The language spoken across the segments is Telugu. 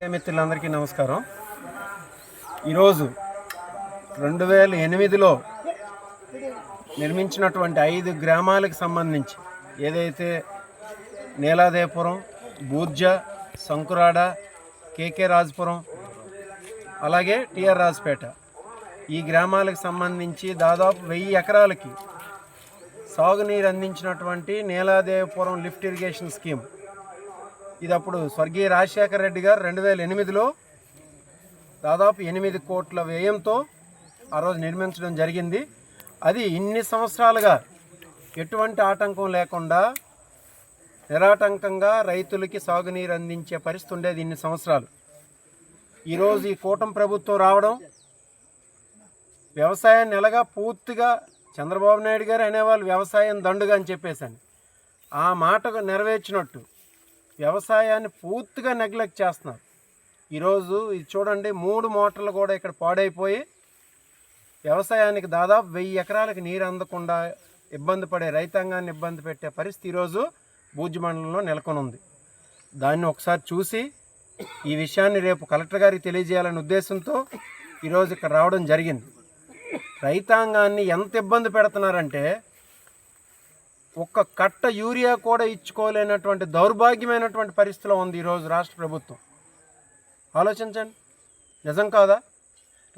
మిత్రులందరికీ నమస్కారం. ఈరోజు రెండు వేల ఎనిమిదిలో నిర్మించినటువంటి ఐదు గ్రామాలకు సంబంధించి ఏదైతే నీలాదేపురం బూర్జ సంకురాడ కేకే రాజపురం అలాగే టిఆర్ రాజపేట ఈ గ్రామాలకు సంబంధించి దాదాపు వెయ్యి ఎకరాలకి సాగునీరు అందించినటువంటి నీలాదేవపురం లిఫ్ట్ ఇరిగేషన్ స్కీమ్ ఇది అప్పుడు స్వర్గీయ రాజశేఖర రెడ్డి గారు రెండు వేల ఎనిమిదిలో దాదాపు ఎనిమిది కోట్ల వ్యయంతో ఆ రోజు నిర్మించడం జరిగింది. అది ఇన్ని సంవత్సరాలుగా ఎటువంటి ఆటంకం లేకుండా నిరాటంకంగా రైతులకి సాగునీరు అందించే పరిస్థితి ఉండేది ఇన్ని సంవత్సరాలు. ఈరోజు ఈ కూటమి ప్రభుత్వం రావడం వ్యవసాయాన్ని ఎలాగా పూర్తిగా చంద్రబాబు నాయుడు గారు అనేవాళ్ళు వ్యవసాయం దండుగా అని చెప్పేసాను ఆ మాటకు నెరవేర్చినట్టు వ్యవసాయాన్ని పూర్తిగా నెగ్లెక్ట్ చేస్తున్నారు. ఈరోజు ఇది చూడండి మూడు మోటార్లు కూడా ఇక్కడ పాడైపోయి వ్యవసాయానికి దాదాపు వెయ్యి ఎకరాలకు నీరు అందకుండా ఇబ్బంది పడే రైతాంగాన్ని ఇబ్బంది పెట్టే పరిస్థితి ఈరోజు బూజు మండలంలో నెలకొని ఉంది దాన్ని ఒకసారి చూసి ఈ విషయాన్ని రేపు కలెక్టర్ గారికి తెలియజేయాలనే ఉద్దేశంతో ఈరోజు ఇక్కడ రావడం జరిగింది. రైతాంగాన్ని ఎంత ఇబ్బంది పెడుతున్నారంటే ఒక్క కట్ట యూరియా కూడా ఇచ్చుకోలేనటువంటి దౌర్భాగ్యమైనటువంటి పరిస్థితిలో ఉంది ఈరోజు రాష్ట్ర ప్రభుత్వం. ఆలోచించండి. నిజం కాదా?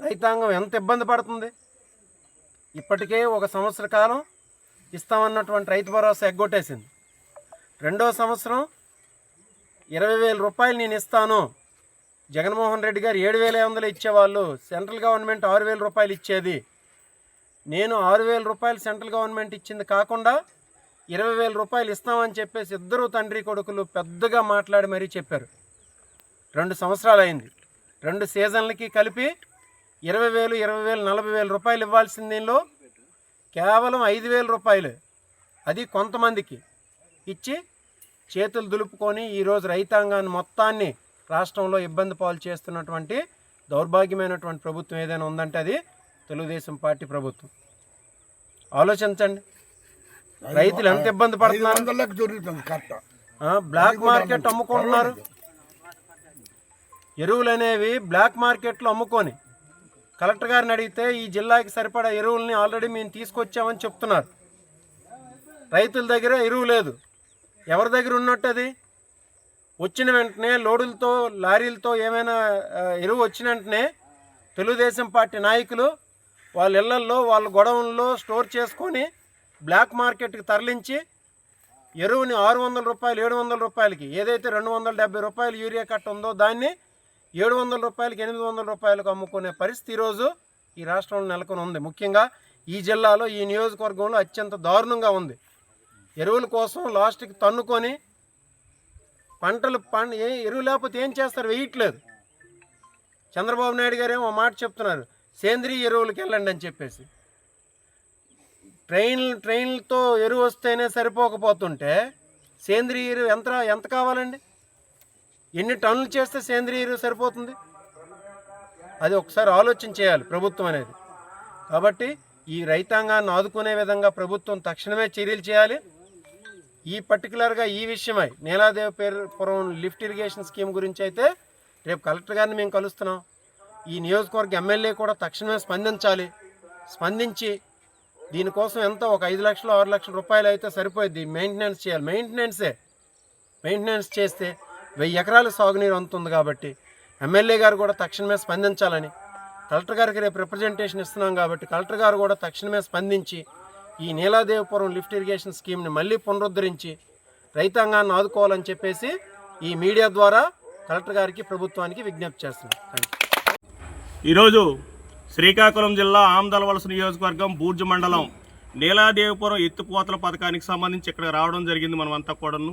రైతాంగం ఎంత ఇబ్బంది పడుతుంది? ఇప్పటికే ఒక సంవత్సర కాలం ఇస్తామన్నటువంటి రైతు భరోసా ఎగ్గొట్టేసింది. రెండో సంవత్సరం ఇరవై వేల రూపాయలు నేను ఇస్తాను. జగన్మోహన్ రెడ్డి గారు ఏడు వేల ఐదు వందలు ఇచ్చేవాళ్ళు సెంట్రల్ గవర్నమెంట్ ఆరు వేల రూపాయలు ఇచ్చేది. నేను ఆరు వేల రూపాయలు సెంట్రల్ గవర్నమెంట్ ఇచ్చింది కాకుండా ఇరవై వేల రూపాయలు ఇస్తామని చెప్పేసి ఇద్దరు తండ్రి కొడుకులు పెద్దగా మాట్లాడి మరీ చెప్పారు. రెండు సంవత్సరాలు అయింది. రెండు సీజన్లకి కలిపి ఇరవై వేలు ఇరవై వేలు నలభై వేల రూపాయలు ఇవ్వాల్సిన దీనిలో. కేవలం ఐదు వేల రూపాయలు అది కొంతమందికి ఇచ్చి చేతులు దులుపుకొని ఈరోజు రైతాంగాన్ని మొత్తాన్ని రాష్ట్రంలో ఇబ్బంది పాలు చేస్తున్నటువంటి దౌర్భాగ్యమైనటువంటి ప్రభుత్వం ఏదైనా ఉందంటే అది తెలుగుదేశం పార్టీ ప్రభుత్వం. ఆలోచించండి. రైతులు ఎంత ఇబ్బంది పడుతున్నారు? బ్లాక్ మార్కెట్ అమ్ముకుంటున్నారు. ఎరువులు అనేవి బ్లాక్ మార్కెట్లో అమ్ముకొని కలెక్టర్ గారిని అడిగితే ఈ జిల్లాకి సరిపడా ఎరువుల్ని ఆల్రెడీ మేము తీసుకొచ్చామని చెప్తున్నారు. రైతుల దగ్గర ఎరువు లేదు. ఎవరి దగ్గర ఉన్నట్టు అది? వచ్చిన వెంటనే లోడులతో లారీలతో ఏమైనా ఎరువు వచ్చిన వెంటనే తెలుగుదేశం పార్టీ నాయకులు వాళ్ళ ఇళ్ళల్లో వాళ్ళ గొడవల్లో స్టోర్ చేసుకొని బ్లాక్ మార్కెట్కి తరలించి ఎరువుని ఆరు వందల రూపాయలు ఏడు వందల రూపాయలకి ఏదైతే రెండు వందల డెబ్బై రూపాయలు యూరియా కట్ట ఉందో దాన్ని ఏడు వందల రూపాయలకి ఎనిమిది వందల రూపాయలకు అమ్ముకునే పరిస్థితి ఈరోజు ఈ రాష్ట్రంలో నెలకొని ఉంది. ముఖ్యంగా ఈ జిల్లాలో ఈ నియోజకవర్గంలో అత్యంత దారుణంగా ఉంది. ఎరువుల కోసం లాస్ట్కి తన్నుకొని పంటలు పంట ఏ ఎరువు లేకపోతే ఏం చేస్తారు? వేయట్లేదు. చంద్రబాబు నాయుడు గారు ఏమో మాట చెప్తున్నారు. సేంద్రియ ఎరువులకు వెళ్ళండి అని చెప్పేసి. ట్రైన్ ట్రైన్లతో ఎరువు వస్తేనే సరిపోకపోతుంటే సేంద్రియ ఎరువు ఎంత ఎంత కావాలండి? ఎన్ని టన్నులు చేస్తే సేంద్రియ ఎరువు సరిపోతుంది? అది ఒకసారి ఆలోచన చేయాలి ప్రభుత్వం అనేది. కాబట్టి ఈ రైతాంగాన్ని ఆదుకునే విధంగా ప్రభుత్వం తక్షణమే చర్యలు చేయాలి. ఈ పర్టికులర్గా ఈ విషయమై నీలాదేవపురం లిఫ్ట్ ఇరిగేషన్ స్కీమ్ గురించి అయితే రేపు కలెక్టర్ గారిని మేము కలుస్తున్నాం. ఈ నియోజకవర్గ ఎమ్మెల్యే కూడా తక్షణమే స్పందించాలి. స్పందించి దీనికోసం ఎంత ఒక ఐదు లక్షలు ఆరు లక్షల రూపాయలు అయితే సరిపోయింది మెయింటెనెన్స్ చేయాలి. మెయింటెనెన్సే మెయింటెనెన్స్ చేస్తే వెయ్యి ఎకరాలు సాగునీరు అందుతుంది కాబట్టి ఎమ్మెల్యే గారు కూడా తక్షణమే స్పందించాలని కలెక్టర్ గారికి రేపు రిప్రజెంటేషన్ ఇస్తున్నాం కాబట్టి కలెక్టర్ గారు కూడా తక్షణమే స్పందించి ఈ నీలాదేవపురం లిఫ్ట్ ఇరిగేషన్ స్కీమ్ని మళ్ళీ పునరుద్ధరించి రైతాంగాన్ని ఆదుకోవాలని చెప్పేసి ఈ మీడియా ద్వారా కలెక్టర్ గారికి ప్రభుత్వానికి విజ్ఞప్తి చేస్తున్నాం. థ్యాంక్ యూ ఈరోజు శ్రీకాకుళం జిల్లా ఆమ్దలవలస నియోజకవర్గం బూర్జు మండలం నీలాదేవిపురం ఎత్తుపోతల పథకానికి సంబంధించి ఇక్కడ రావడం జరిగింది మనమంతా కూడాను.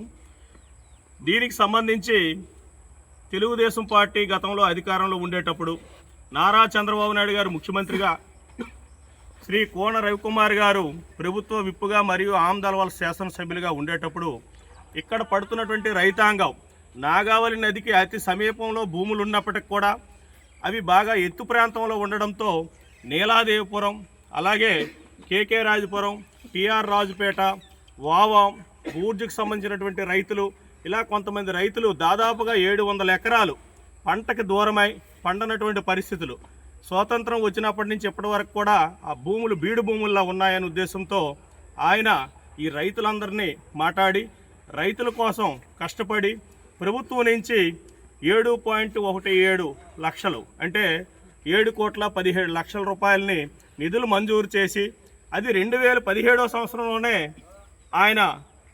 దీనికి సంబంధించి తెలుగుదేశం పార్టీ గతంలో అధికారంలో ఉండేటప్పుడు నారా చంద్రబాబు నాయుడు గారు ముఖ్యమంత్రిగా శ్రీ కోన రవికుమార్ గారు ప్రభుత్వ విప్పుగా మరియు ఆమ్దలవల శాసనసభ్యులుగా ఉండేటప్పుడు ఇక్కడ పడుతున్నటువంటి రైతాంగం నాగావళి నదికి అతి సమీపంలో భూములు ఉన్నప్పటికి కూడా అవి బాగా ఎత్తు ప్రాంతంలో ఉండడంతో నీలాదేవిపురం అలాగే కేకే రాజపురం టిఆర్ రాజుపేట వావం బూర్జుకు సంబంధించినటువంటి రైతులు ఇలా కొంతమంది రైతులు దాదాపుగా ఏడు వందల ఎకరాలు పంటకి దూరమై పండనటువంటి పరిస్థితులు. స్వాతంత్రం వచ్చినప్పటి నుంచి ఇప్పటి వరకు కూడా ఆ భూములు బీడు భూముల్లా ఉన్నాయనే ఉద్దేశంతో ఆయన ఈ రైతులందరినీ మాట్లాడి రైతుల కోసం కష్టపడి ప్రభుత్వం నుంచి ఏడు పాయింట్ ఒకటి ఏడు లక్షలు. అంటే ఏడు కోట్ల పదిహేడు లక్షల రూపాయలని నిధులు మంజూరు చేసి అది రెండు వేల పదిహేడో సంవత్సరంలోనే ఆయన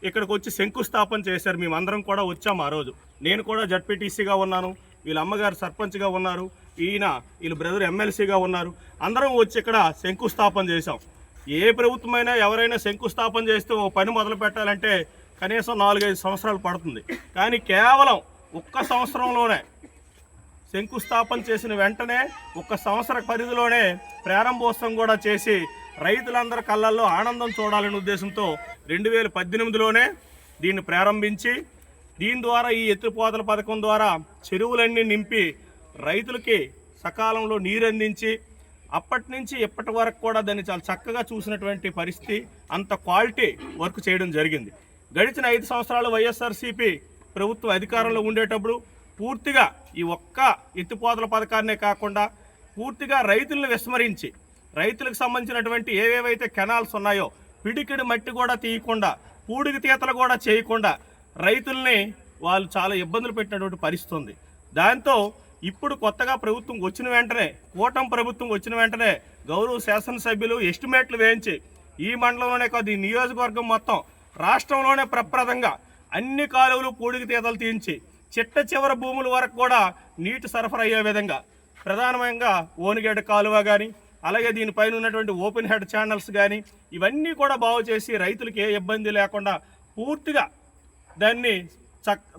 ఇక్కడికి వచ్చి శంకుస్థాపన చేశారు. మేమందరం కూడా వచ్చాం ఆ రోజు. నేను కూడా జడ్పీటీసీగా ఉన్నాను. వీళ్ళ అమ్మగారు సర్పంచ్గా ఉన్నారు. ఈయన వీళ్ళ బ్రదర్ ఎమ్మెల్సీగా ఉన్నారు. అందరం వచ్చి ఇక్కడ శంకుస్థాపన చేశాం. ఏ ప్రభుత్వమైనా ఎవరైనా శంకుస్థాపన చేస్తే ఓ పని మొదలు పెట్టాలంటే కనీసం నాలుగైదు సంవత్సరాలు పడుతుంది. కానీ కేవలం ఒక్క సంవత్సరంలోనే శంకుస్థాపన చేసిన వెంటనే ఒక సంవత్సర పరిధిలోనే ప్రారంభోత్సవం కూడా చేసి రైతులందరి కళ్ళల్లో ఆనందం చూడాలనే ఉద్దేశంతో రెండు వేల పద్దెనిమిదిలోనే దీన్ని ప్రారంభించి దీని ద్వారా ఈ ఎత్తిపోతల పథకం ద్వారా చెరువులన్నీ నింపి రైతులకి సకాలంలో నీరు అందించి అప్పటి నుంచి ఇప్పటి వరకు కూడా దాన్ని చాలా చక్కగా చూసినటువంటి పరిస్థితి అంత క్వాలిటీ వర్క్ చేయడం జరిగింది. గడిచిన ఐదు సంవత్సరాలు వైఎస్ఆర్సీపీ ప్రభుత్వ అధికారంలో ఉండేటప్పుడు పూర్తిగా ఈ ఒక్క ఎత్తిపోతల పథకాన్నే కాకుండా పూర్తిగా రైతులను విస్మరించి రైతులకు సంబంధించినటువంటి ఏవేవైతే కెనాల్స్ ఉన్నాయో పిడికిడి మట్టి కూడా తీయకుండా పూడికి తీతలు కూడా చేయకుండా రైతుల్ని వాళ్ళు చాలా ఇబ్బందులు పెట్టినటువంటి పరిస్థితి ఉంది. దాంతో ఇప్పుడు కొత్తగా ప్రభుత్వం వచ్చిన వెంటనే కూటమి ప్రభుత్వం వచ్చిన వెంటనే గౌరవ శాసనసభ్యులు ఎస్టిమేట్లు వేయించి ఈ మండలంలోనే కాదు ఈ నియోజకవర్గం మొత్తం రాష్ట్రంలోనే ప్రప్రదంగా అన్ని కాలువలు పూడికి తీతలు తీయించి చిట్ట చివరి భూముల వరకు కూడా నీటి సరఫరా అయ్యే విధంగా ప్రధానంగా ఓనిగేట కాలువ కానీ అలాగే దీనిపైన ఉన్నటువంటి ఓపెన్ హెడ్ ఛానల్స్ కానీ ఇవన్నీ కూడా బాగు చేసి రైతులకి ఏ ఇబ్బంది లేకుండా పూర్తిగా దాన్ని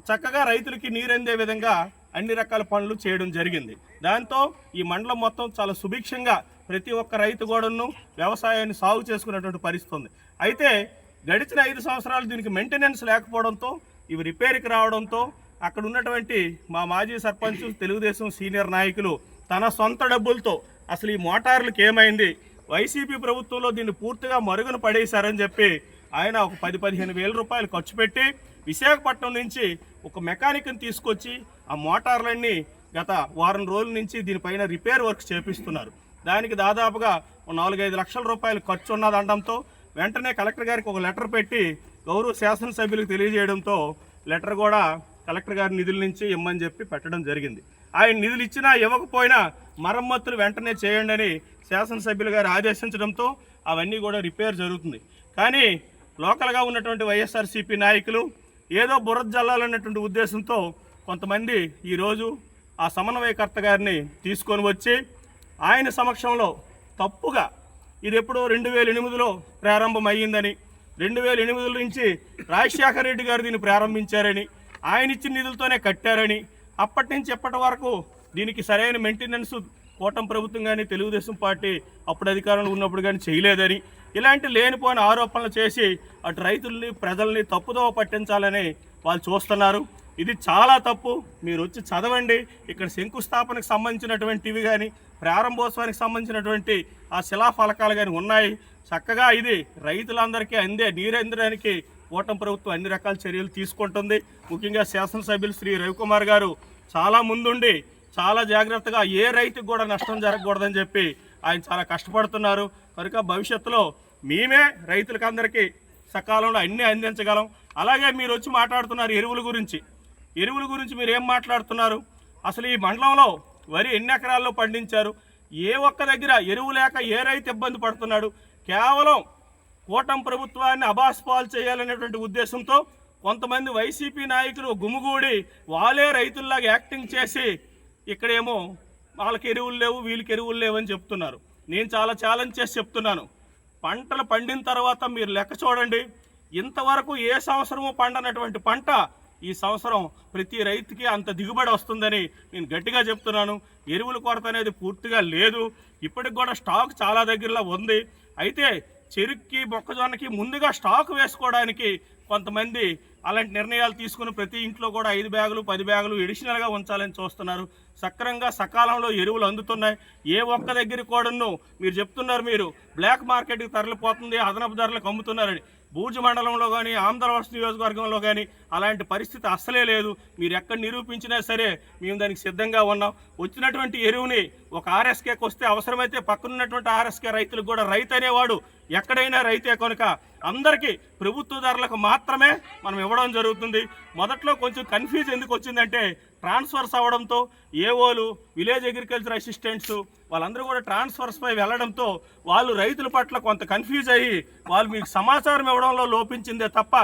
చక్కగా రైతులకి నీరందే విధంగా అన్ని రకాల పనులు చేయడం జరిగింది. దాంతో ఈ మండలం మొత్తం చాలా సుభిక్షంగా ప్రతి ఒక్క రైతు గోడను వ్యవసాయాన్ని సాగు చేసుకునేటువంటి పరిస్థితి ఉంది. అయితే గడిచిన ఐదు సంవత్సరాలు దీనికి మెయింటెనెన్స్ లేకపోవడంతో ఇవి రిపేర్కి రావడంతో అక్కడ ఉన్నటువంటి మా మాజీ సర్పంచ్ తెలుగుదేశం సీనియర్ నాయకులు తన సొంత డబ్బులతో అసలు ఈ మోటార్లకు ఏమైంది? వైసీపీ ప్రభుత్వంలో దీన్ని పూర్తిగా మరుగున పడేశారని చెప్పి ఆయన ఒక పది పదిహేను వేల రూపాయలు ఖర్చు పెట్టి విశాఖపట్నం నుంచి ఒక మెకానిక్ని తీసుకొచ్చి ఆ మోటార్లన్నీ గత వారం రోజుల నుంచి దీనిపైన రిపేర్ వర్క్ చేపిస్తున్నారు. దానికి దాదాపుగా నాలుగైదు లక్షల రూపాయలు ఖర్చు ఉన్నదనడంతో వెంటనే కలెక్టర్ గారికి ఒక లెటర్ పెట్టి గౌరవ శాసనసభ్యులకు తెలియజేయడంతో లెటర్ కూడా కలెక్టర్ గారి నిధుల నుంచి ఇమ్మని చెప్పి పెట్టడం జరిగింది. ఆయన నిధులు ఇచ్చినా ఇవ్వకపోయినా మరమ్మతులు వెంటనే చేయండి అని శాసనసభ్యులు గారు ఆదేశించడంతో అవన్నీ కూడా రిపేర్ జరుగుతుంది. కానీ లోకల్గా ఉన్నటువంటి వైఎస్ఆర్సీపీ నాయకులు ఏదో బురద జల్లాలన్నటువంటి ఉద్దేశంతో కొంతమంది ఈరోజు ఆ సమన్వయకర్త గారిని తీసుకొని వచ్చి ఆయన సమక్షంలో తప్పుగా ఇది ఎప్పుడో రెండు వేల ఎనిమిదిలో ప్రారంభం అయ్యిందని రెండు వేల ఎనిమిది నుంచి రాజశేఖర రెడ్డి గారు దీన్ని ప్రారంభించారని ఆయన ఇచ్చిన నిధులతోనే కట్టారని అప్పటి నుంచి ఎప్పటి వరకు దీనికి సరైన మెయింటెనెన్స్ కూటమి ప్రభుత్వం కానీ తెలుగుదేశం పార్టీ అప్పుడు అధికారంలో ఉన్నప్పుడు కానీ చేయలేదని ఇలాంటి లేనిపోయిన ఆరోపణలు చేసి అటు రైతుల్ని ప్రజల్ని తప్పుదోవ పట్టించాలని వాళ్ళు చూస్తున్నారు. ఇది చాలా తప్పు. మీరు వచ్చి చదవండి. ఇక్కడ శంకుస్థాపనకు సంబంధించినటువంటివి కానీ ప్రారంభోత్సవానికి సంబంధించినటువంటి ఆ శిలాఫలకాలు కానీ ఉన్నాయి. చక్కగా ఇది రైతులందరికీ అందే నీరందడానికి కూటమి ప్రభుత్వం అన్ని రకాల చర్యలు తీసుకుంటుంది. ముఖ్యంగా శాసనసభ్యులు శ్రీ రవికుమార్ గారు చాలా ముందుండి చాలా జాగ్రత్తగా ఏ రైతుకు కూడా నష్టం జరగకూడదని చెప్పి ఆయన చాలా కష్టపడుతున్నారు. కనుక భవిష్యత్తులో మేమే రైతులకు అందరికీ సకాలంలో అన్నీ అందించగలం. అలాగే మీరు వచ్చి మాట్లాడుతున్నారు ఎరువుల గురించి. ఎరువుల గురించి మీరు ఏం మాట్లాడుతున్నారు? అసలు ఈ మండలంలో వరి ఎన్ని ఎకరాల్లో పండించారు? ఏ ఒక్క దగ్గర ఎరువు లేక ఏ రైతు ఇబ్బంది పడుతున్నాడు? కేవలం కూటమి ప్రభుత్వాన్ని అబాస్పాలు చేయాలనేటువంటి ఉద్దేశంతో కొంతమంది వైసీపీ నాయకులు గుమిగూడి వాళ్ళే రైతుల్లాగా యాక్టింగ్ చేసి ఇక్కడేమో వాళ్ళకి ఎరువులు లేవు వీళ్ళకి ఎరువులు లేవని చెప్తున్నారు. నేను చాలా ఛాలెంజ్ చేసి చెప్తున్నాను. పంటలు పండిన తర్వాత మీరు లెక్క చూడండి. ఇంతవరకు ఏ సంవత్సరము పండనటువంటి పంట ఈ సంవత్సరం ప్రతి రైతుకి అంత దిగుబడి వస్తుందని నేను గట్టిగా చెప్తున్నాను. ఎరువుల కొరత అనేది పూర్తిగా లేదు. ఇప్పటికి కూడా స్టాక్ చాలా దగ్గరలో ఉంది. అయితే చెరుక్కి మొక్కజొన్నకి ముందుగా స్టాక్ వేసుకోవడానికి కొంతమంది అలాంటి నిర్ణయాలు తీసుకుని ప్రతి ఇంట్లో కూడా ఐదు బ్యాగులు పది బ్యాగులు ఎడిషనల్గా ఉంచాలని చూస్తున్నారు. సక్రంగా సకాలంలో ఎరువులు అందుతున్నాయి. ఏ ఒక్క దగ్గర కూడాను మీరు చెప్తున్నారు మీరు బ్లాక్ మార్కెట్కి తరలిపోతుంది అదనపు ధరలకు అమ్ముతున్నారని బూజు మండలంలో కానీ ఆంధ్రవలస నియోజకవర్గంలో కానీ అలాంటి పరిస్థితి అస్సలే లేదు. మీరు ఎక్కడ నిరూపించినా సరే మేము దానికి సిద్ధంగా ఉన్నాం. వచ్చినటువంటి ఎరువుని ఒక ఆర్ఎస్కేకి వస్తే అవసరమైతే పక్కనున్నటువంటి ఆర్ఎస్కే రైతులకు కూడా రైతు అనేవాడు ఎక్కడైనా రైతే కనుక అందరికీ ప్రభుత్వ ధరలకు మాత్రమే మనం ఇవ్వడం జరుగుతుంది. మొదట్లో కొంచెం కన్ఫ్యూజ్ ఎందుకు వచ్చిందంటే ట్రాన్స్ఫర్స్ అవ్వడంతో ఏఓలు విలేజ్ అగ్రికల్చర్ అసిస్టెంట్స్ వాళ్ళందరూ కూడా ట్రాన్స్ఫర్స్పై వెళ్ళడంతో వాళ్ళు రైతుల పట్ల కొంత కన్ఫ్యూజ్ అయ్యి వాళ్ళు మీకు సమాచారం ఇవ్వడంలో లోపించిందే తప్ప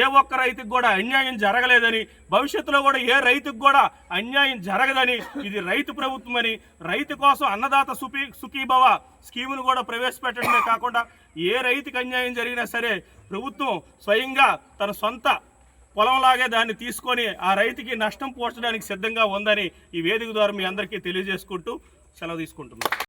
ఏ ఒక్క రైతుకు కూడా అన్యాయం జరగలేదని భవిష్యత్తులో కూడా ఏ రైతుకు కూడా అన్యాయం జరగదని ఇది రైతు ప్రభుత్వం అని రైతు కోసం అన్నదాత సుఖీ సుఖీభవ స్కీమును కూడా ప్రవేశపెట్టడమే కాకుండా ఏ రైతుకు అన్యాయం జరిగినా సరే సరే ప్రభుత్వం స్వయంగా తన సొంత పొలంలాగే దాన్ని తీసుకొని ఆ రైతుకి నష్టం పోర్చడానికి సిద్ధంగా ఉందని ఈ వేదిక ద్వారా మీ అందరికీ తెలియజేసుకుంటూ సెలవు తీసుకుంటున్నాను